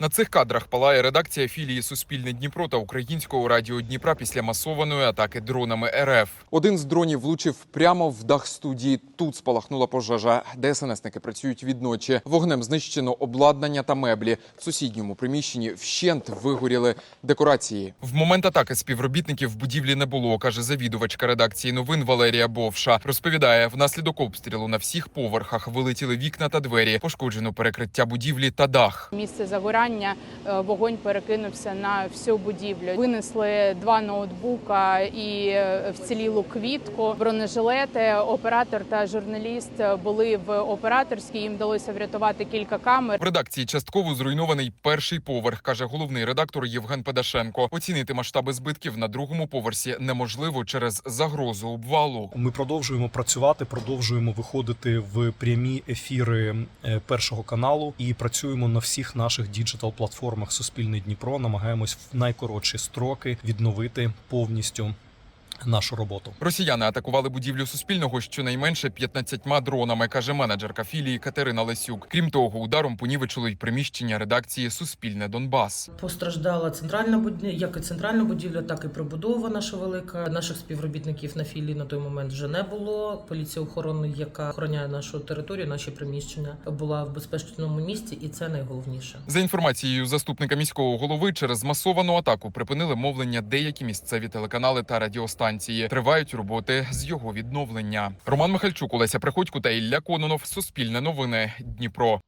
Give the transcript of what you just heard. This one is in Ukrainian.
На цих кадрах палає редакція філії Суспільне Дніпро та Українського радіо Дніпра після масованої атаки дронами РФ. Один з дронів влучив прямо в дах студії. Тут спалахнула пожежа. ДСНСники працюють відночі. Вогнем знищено обладнання та меблі. В сусідньому приміщенні вщент вигоріли декорації. В момент атаки співробітників в будівлі не було, каже завідувачка редакції новин Валерія Бовша. Розповідає, внаслідок обстрілу на всіх поверхах вилетіли вікна та двері, пошкоджено перекриття будівлі та дах. Місце загорання е, вогонь перекинувся на всю будівлю. Винесли два ноутбука і е, вцілілу квітку, бронежилети. Оператор та журналіст були в операторській. Їм вдалося врятувати кілька камер. В редакції частково зруйнований перший поверх, каже головний редактор Євген Педашенко. Оцінити масштаби збитків на другому поверсі неможливо через загрозу обвалу. Ми продовжуємо працювати, продовжуємо виходити в прямі ефіри е, першого каналу і працюємо на всіх наших діджитал платформах Суспільне Дніпро. Намагаємось в найкоротші строки відновити повністю нашу роботу. Росіяни атакували будівлю Суспільного щонайменше 15 дронами, каже менеджерка філії Катерина Лесюк. Крім того, ударом понівечили й приміщення редакції Суспільне Донбас. Постраждала центральна будівля, як і центральна будівля, так і прибудова наша велика. Наших співробітників на філії на той момент вже не було. Поліція охорони, яка охороняє нашу територію, наші приміщення, була в безпечному місці, і це найголовніше. За інформацією заступника міського голови, через масовану атаку припинили мовлення деякі місцеві телеканали та радіостанції. Тривають роботи з його відновлення. Роман Михальчук, Олеся Приходько та Ілля Кононов. Суспільне новини. Дніпро.